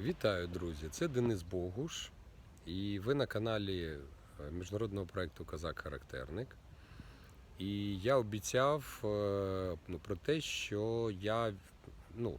Вітаю, друзі! Це Денис Богуш, і ви на каналі е, міжнародного проєкту Казак Характерник. І я обіцяв е, ну, про те, що я ну,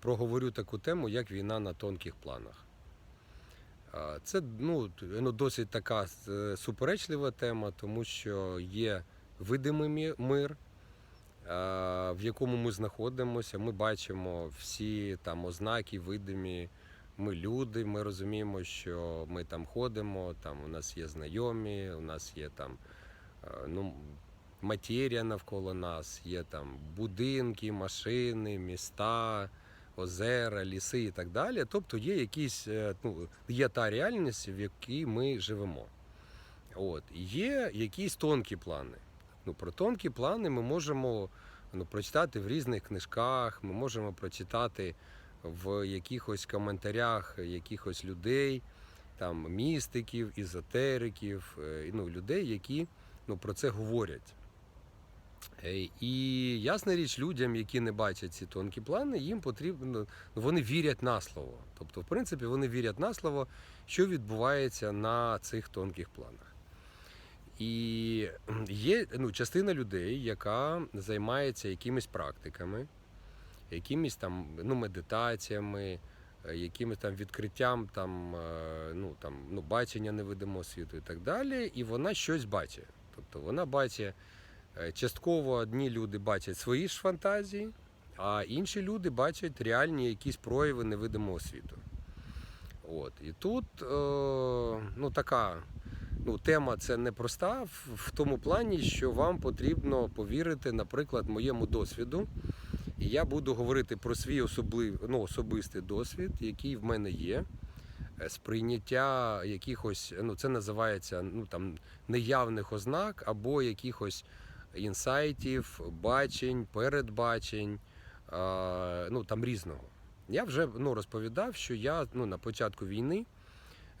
проговорю таку тему, як війна на тонких планах. Це ну, ну, досить така е, суперечлива тема, тому що є видимий мир, в якому ми знаходимося. Ми бачимо всі там ознаки, видимі. Ми люди, ми розуміємо, що ми там ходимо, там у нас є знайомі, у нас є там е, ну, матерія навколо нас, є там будинки, машини, міста, озера, ліси і так далі. Тобто є якісь, е, ну, є та реальність, в якій ми живемо. От. Є якісь тонкі плани. Ну, про тонкі плани ми можемо ну, прочитати в різних книжках, ми можемо прочитати в якихось коментарях якихось людей, там містиків, ізотериків, е, ну, людей, які ну, про це говорять. Е, І ясна річ, людям, які не бачать ці тонкі плани, їм потрібно, ну, вони вірять на слово. Тобто, в принципі, вони вірять на слово, що відбувається на цих тонких планах. І є ну, частина людей, яка займається якимись практиками, якимись там ну, медитаціями, е, якимось там відкриттям там, е, ну, там, ну, бачення невидимого світу і так далі. І вона щось бачить. Тобто вона бачить е, частково одні люди бачать свої ж фантазії, а інші люди бачать реальні якісь прояви невидимого світу. От. І тут е, ну, така ну, тема це непроста в, в тому плані, що вам потрібно повірити, наприклад, моєму досвіду. І я буду говорити про свій особлив, ну, особистий досвід, який в мене є. Е, Сприйняття якихось, ну це називається ну, там, неявних ознак або якихось інсайтів, бачень, передбачень, а, ну там різного. Я вже ну, розповідав, що я ну, на початку війни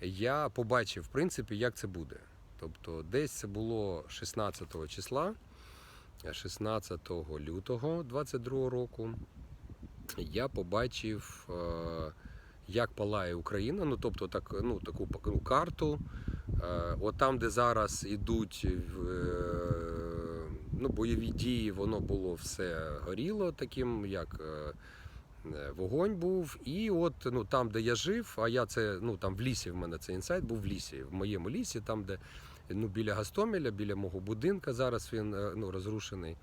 я побачив, в принципі, як це буде. Тобто, десь це було 16 числа, 16 лютого 22 року. Я побачив, е, як палає Україна. Ну, тобто, так, ну, таку ну, карту. Е, От там, де зараз ідуть е, ну, бойові дії, воно було все горіло таким, як вогонь був. І от ну, там, де я жив, а я це ну, там в лісі в мене цей інсайт був в лісі, в моєму лісі, там, де ну, біля Гастомеля, біля мого будинка, зараз він е, ну, розрушений.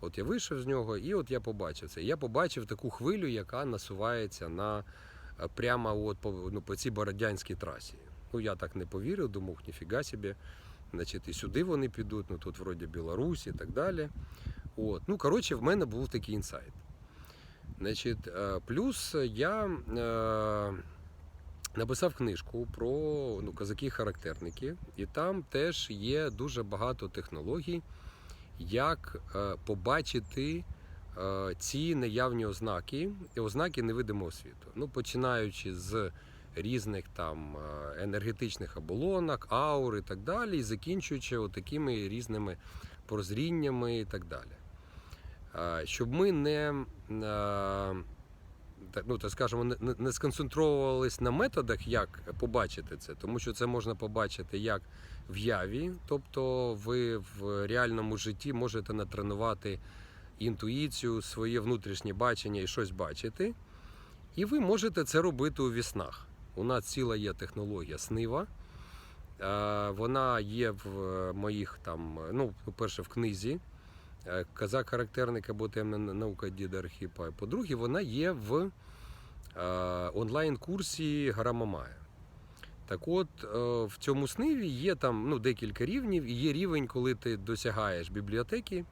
От я вийшов з нього, і от я побачив це. Я побачив таку хвилю, яка насувається на е, прямо от по, ну, по цій бородянській трасі. Ну я так не повірив, думав, ніфіга собі. Значить, і сюди вони підуть, ну тут вроді Білорусь і так далі. От. Ну, коротше, в мене був такий інсайт. Значить, е, плюс я написав книжку про ну, казаки-характерники, і там теж є дуже багато технологій, як е, побачити е, ці неявні ознаки і ознаки невидимого світу. Ну, починаючи з різних там е, енергетичних оболонок, аур і так далі, і закінчуючи такими різними прозріннями і так далі. Щоб ми не, так, ну, так скажемо, не, не- сконцентрувались на методах, як побачити це, тому що це можна побачити як в яві, тобто ви в реальному житті можете натренувати інтуїцію, своє внутрішнє бачення і щось бачити. І ви можете це робити у віснах. У нас ціла є технологія снива. Е, Вона є в е, моїх там, е, ну, по-перше, в книзі Казак характерник або темна наука діда Архіпа. По-друге, вона є в е, онлайн-курсі Гарамамая. Так от, е, в цьому сниві є там ну, декілька рівнів, і є рівень, коли ти досягаєш бібліотеки.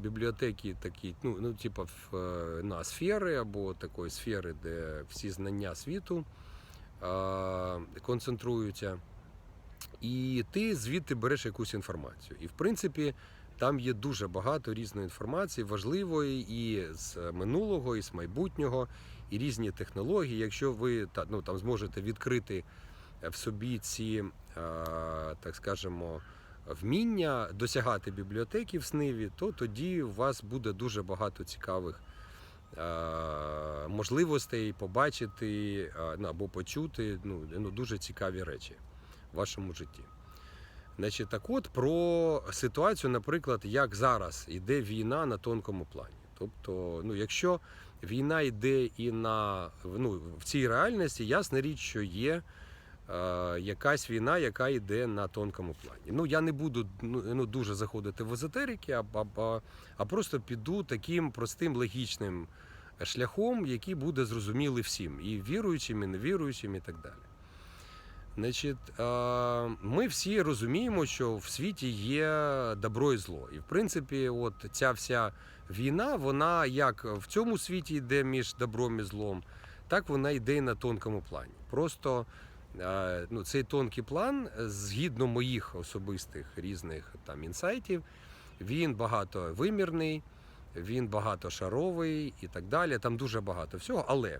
Бібліотеки такі, ну, ну типу, е, на сфери або такої сфери, де всі знання світу е, концентруються. І ти звідти береш якусь інформацію. І в принципі, там є дуже багато різної інформації, важливої і з минулого, і з майбутнього, і різні технології. Якщо ви ну, там зможете відкрити в собі ці, е, так скажемо, вміння досягати бібліотеки в сниві, то тоді у вас буде дуже багато цікавих е, можливостей побачити е, ну, або почути ну, ну, дуже цікаві речі в вашому житті. Значить, так от про ситуацію, наприклад, як зараз йде війна на тонкому плані. Тобто, ну, якщо війна йде і на ну, в цій реальності, ясна річ, що є е, якась війна, яка йде на тонкому плані. Ну я не буду ну, ну, дуже заходити в езотерики, а, а, а, просто піду таким простим логічним шляхом, який буде зрозумілий всім, і віруючим, і невіруючим, і так далі. Значить, е, ми всі розуміємо, що в світі є добро і зло. І в принципі, от ця вся війна, вона як в цьому світі йде між добром і злом, так вона йде і на тонкому плані. Просто е, ну, цей тонкий план, згідно моїх особистих різних там інсайтів, він багатовимірний, він багатошаровий і так далі. Там дуже багато всього, але.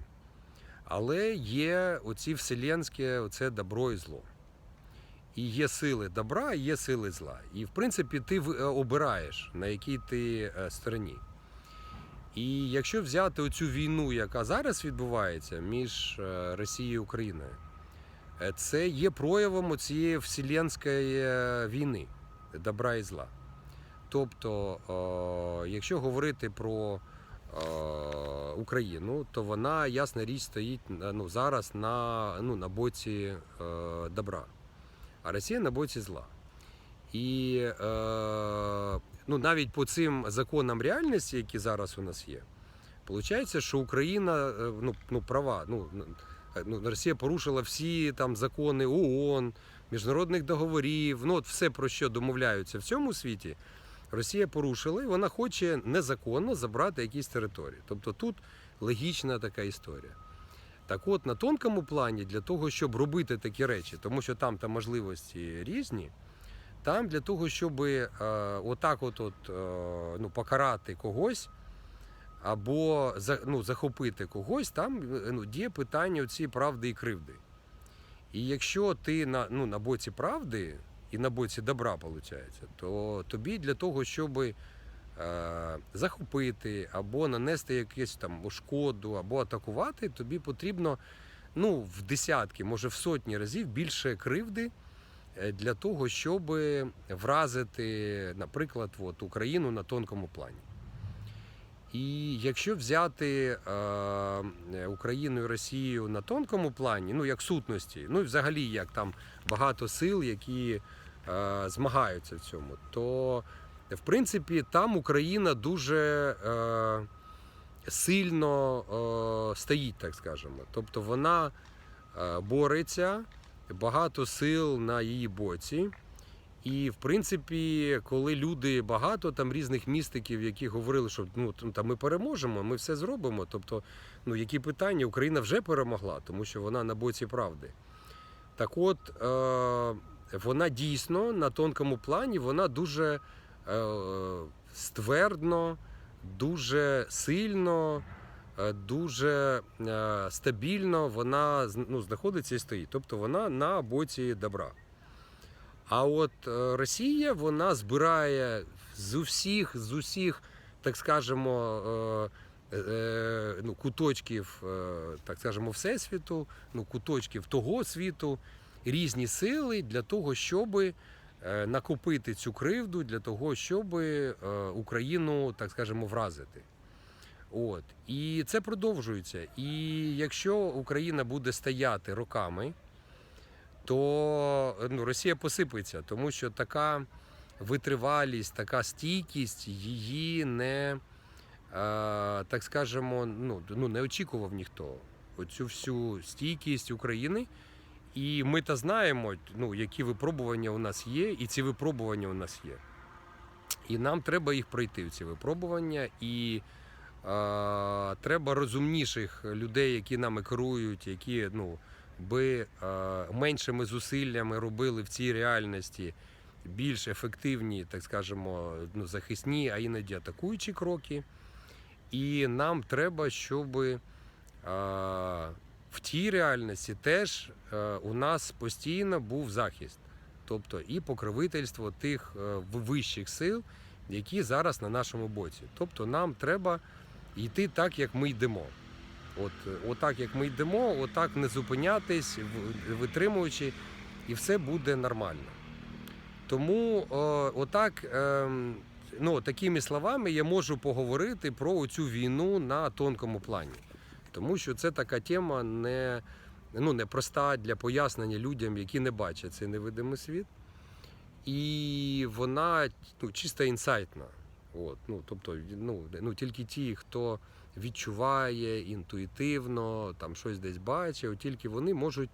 Але є оці вселенське, оце добро і зло. І є сили добра, і є сили зла. І в принципі ти е, обираєш, на якій ти е, стороні. І якщо взяти оцю війну, яка зараз відбувається між е, Росією і Україною, це є проявом цієї вселенської війни, добра і зла. Тобто, якщо говорити про Україну, то вона, ясна річ, стоїть е, ну, зараз на, ну, на боці е, добра, а Росія на боці зла. І е, ну, навіть по цим законам реальності, які зараз у нас є, виходить, що Україна е, ну, ну, права. Ну, е, ну, Росія порушила всі там закони ООН, міжнародних договорів, ну от все, про що домовляються в цьому світі. Росія порушила і вона хоче незаконно забрати якісь території. Тобто тут логічна така історія. Так от, на тонкому плані, для того, щоб робити такі речі, тому що там там можливості різні, там для того, щоб е, отак от, от, е, ну, покарати когось або ну, захопити когось, там е, ну, є питання цієї правди і кривди. І якщо ти на, ну, на боці правди і на боці добра, виходить, то тобі для того, щоб е, захопити або нанести якусь там шкоду, або атакувати, тобі потрібно ну, в десятки, може в сотні разів більше кривди е, для того, щоб вразити, наприклад, от, Україну на тонкому плані. І якщо взяти е, Україну і Росію на тонкому плані, ну як сутності, ну і взагалі як там багато сил, які змагаються в цьому, то в принципі там Україна дуже е, сильно е, стоїть, так скажемо. Тобто вона е, бореться, багато сил на її боці. І в принципі, коли люди багато там різних містиків, які говорили, що ну там ми переможемо, ми все зробимо. Тобто, ну які питання Україна вже перемогла, тому що вона на боці правди. Так от е, вона дійсно на тонкому плані, вона дуже е, ствердно, дуже сильно, е, дуже е, стабільно вона ну, знаходиться і стоїть. Тобто вона на боці добра. А от Росія вона збирає з усіх, з усіх, так скажемо, ну, куточків, так скажемо, всесвіту, ну, куточків того світу, різні сили для того, щоб накопити цю кривду, для того, щоб е, Україну, так скажемо, вразити. От. І це продовжується. І якщо Україна буде стояти роками, то ну, Росія посипеться, тому що така витривалість, така стійкість її не, е, так скажемо, ну, ну, не очікував ніхто. Оцю всю стійкість України. І ми та знаємо, ну, які випробування у нас є, і ці випробування у нас є. І нам треба їх пройти, ці випробування. І е, треба розумніших людей, які нами керують, які ну, би е, меншими зусиллями робили в цій реальності більш ефективні, так скажемо, ну, захисні, а іноді атакуючі кроки. І нам треба, щоб е, в тій реальності теж е, у нас постійно був захист, тобто і покровительство тих е, вищих сил, які зараз на нашому боці. Тобто нам треба йти так, як ми йдемо. От, е, отак, як ми йдемо, отак не зупинятись, витримуючи, і все буде нормально. Тому о, отак, ем, ну, такими словами я можу поговорити про цю війну на тонкому плані. Тому що це така тема не, ну, непроста для пояснення людям, які не бачать цей невидимий світ. І вона ну, чисто інсайтна. От, ну, тобто, ну, ну, тільки ті, хто відчуває інтуїтивно, там щось десь бачить, тільки вони можуть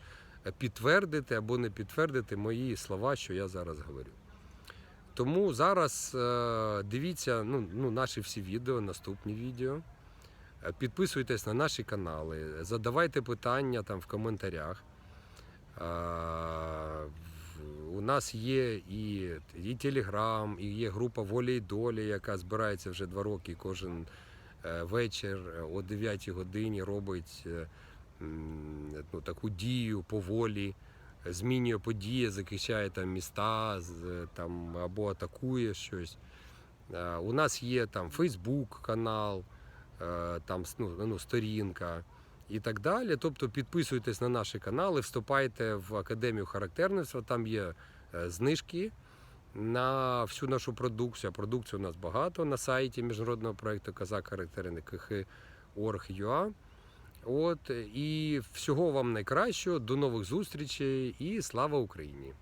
підтвердити або не підтвердити мої слова, що я зараз говорю. Тому зараз е, дивіться ну, ну, наші всі відео, наступні відео. Підписуйтесь на наші канали, задавайте питання там в коментарях. У нас є і, і Телеграм, і є група Воля і долі, яка збирається вже два роки кожен е, вечір е, о 9 годині робить е, ну, таку дію по волі, змінює події, захищає там міста там, або атакує щось. У нас є там Фейсбук канал, там ну, ну, сторінка і так далі. Тобто підписуйтесь на наші канали, вступайте в академію характерництва, там є е, знижки на всю нашу продукцію. А продукції у нас багато на сайті міжнародного проєкту Казак Характерник От і всього вам найкращого, до нових зустрічей і слава Україні!